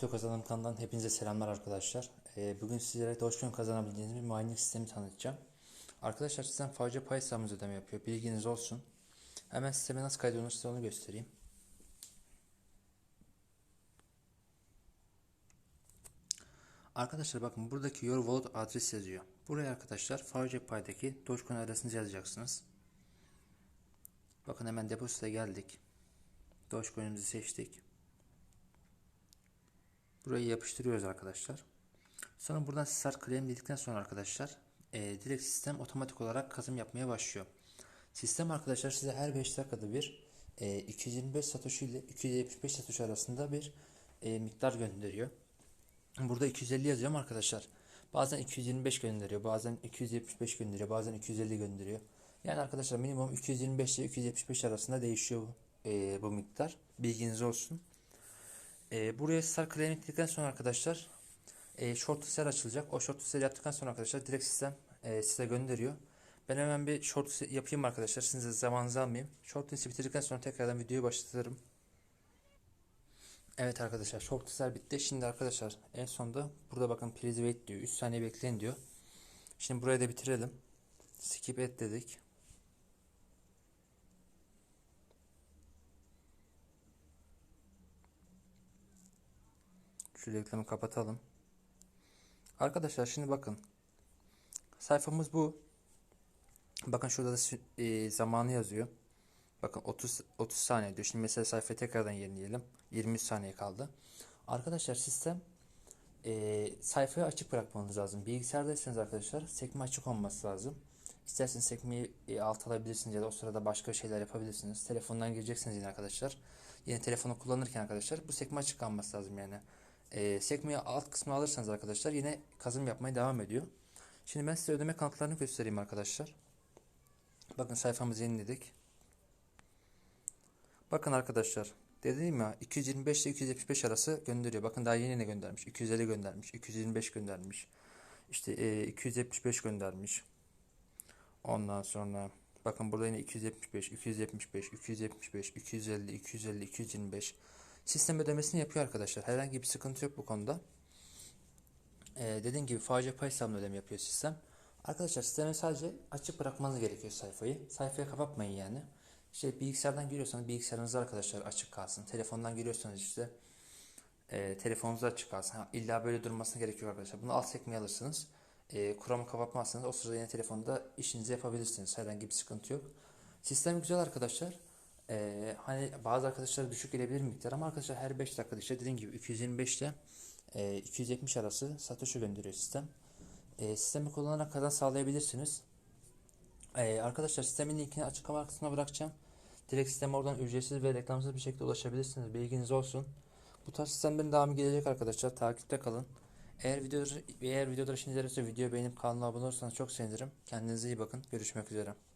Kazanım kanalından hepinize selamlar arkadaşlar. Ee, bugün sizlere Dogecoin kazanabildiğiniz bir mining sistemi tanıtacağım. Arkadaşlar sizden facia pay hesabınız ödeme yapıyor. Bilginiz olsun. Hemen sisteme nasıl kaydolunur size onu göstereyim. Arkadaşlar bakın buradaki Your Wallet adres yazıyor. Buraya arkadaşlar facia paydaki Dogecoin adresinizi yazacaksınız. Bakın hemen depozite geldik. Dogecoin'imizi seçtik. Burayı yapıştırıyoruz arkadaşlar. Sonra buradan start claim dedikten sonra arkadaşlar e, direkt sistem otomatik olarak kazım yapmaya başlıyor. Sistem arkadaşlar size her 5 dakikada bir e, 225 satoshi ile 275 satoshi arasında bir e, miktar gönderiyor. Burada 250 yazıyorum arkadaşlar. Bazen 225 gönderiyor, bazen 275 gönderiyor, bazen 250 gönderiyor. Yani arkadaşlar minimum 225 ile 275 arasında değişiyor bu, e, bu miktar. Bilginiz olsun. E, buraya start claim ettikten sonra arkadaşlar e, short sell açılacak. O short sell yaptıktan sonra arkadaşlar direkt sistem e, size gönderiyor. Ben hemen bir short yapayım arkadaşlar. Sizin zamanınızı almayayım. Short sell bitirdikten sonra tekrardan videoyu başlatırım. Evet arkadaşlar short sell bitti. Şimdi arkadaşlar en sonda burada bakın please wait diyor. 3 saniye bekleyin diyor. Şimdi burayı da bitirelim. Skip et dedik. Şu reklamı kapatalım. Arkadaşlar şimdi bakın. Sayfamız bu. Bakın şurada da e, zamanı yazıyor. Bakın 30 30 saniye diyor. Şimdi mesela sayfayı tekrardan yenileyelim. 23 saniye kaldı. Arkadaşlar sistem e, sayfayı açık bırakmanız lazım. Bilgisayardaysanız arkadaşlar sekme açık olması lazım. İsterseniz sekmeyi e, alt alabilirsiniz ya da o sırada başka şeyler yapabilirsiniz. Telefondan gireceksiniz yine arkadaşlar. Yine telefonu kullanırken arkadaşlar bu sekme açık kalması lazım yani. E, sekmeyi alt kısmına alırsanız arkadaşlar yine kazım yapmaya devam ediyor. Şimdi ben size ödeme kanıtlarını göstereyim arkadaşlar. Bakın sayfamızı yeniledik. Bakın arkadaşlar dediğim ya 225 ile 275 arası gönderiyor. Bakın daha yeni ne göndermiş? 250 göndermiş, 225 göndermiş. İşte e, 275 göndermiş. Ondan sonra bakın burada yine 275, 275, 275, 250, 250, 225. Sistem ödemesini yapıyor arkadaşlar. Herhangi bir sıkıntı yok bu konuda. Ee, dediğim gibi facia pay hesabına ödeme yapıyor sistem. Arkadaşlar sisteme sadece açık bırakmanız gerekiyor sayfayı. Sayfayı kapatmayın yani. İşte bilgisayardan giriyorsanız bilgisayarınız arkadaşlar açık kalsın. Telefondan giriyorsanız işte e, telefonunuz açık kalsın. Ha, illa böyle durmasına gerekiyor arkadaşlar. Bunu alt sekmeye alırsınız. E, Chrome'u kapatmazsanız o sırada yine telefonda işinizi yapabilirsiniz. Herhangi bir sıkıntı yok. Sistem güzel arkadaşlar. Ee, hani bazı arkadaşlar düşük gelebilir miktar ama arkadaşlar her 5 dakikada işte dediğim gibi 225 ile e, 270 arası satoshi gönderiyor sistem. E, sistemi kullanarak kazanç sağlayabilirsiniz. E, arkadaşlar sistemin linkini açıklama kısmına bırakacağım. Direkt sisteme oradan ücretsiz ve reklamsız bir şekilde ulaşabilirsiniz. Bilginiz olsun. Bu tarz sistemlerin devamı gelecek arkadaşlar. Takipte kalın. Eğer videoları, eğer videolar işinize yararsa videoyu beğenip kanala abone olursanız çok sevinirim. Kendinize iyi bakın. Görüşmek üzere.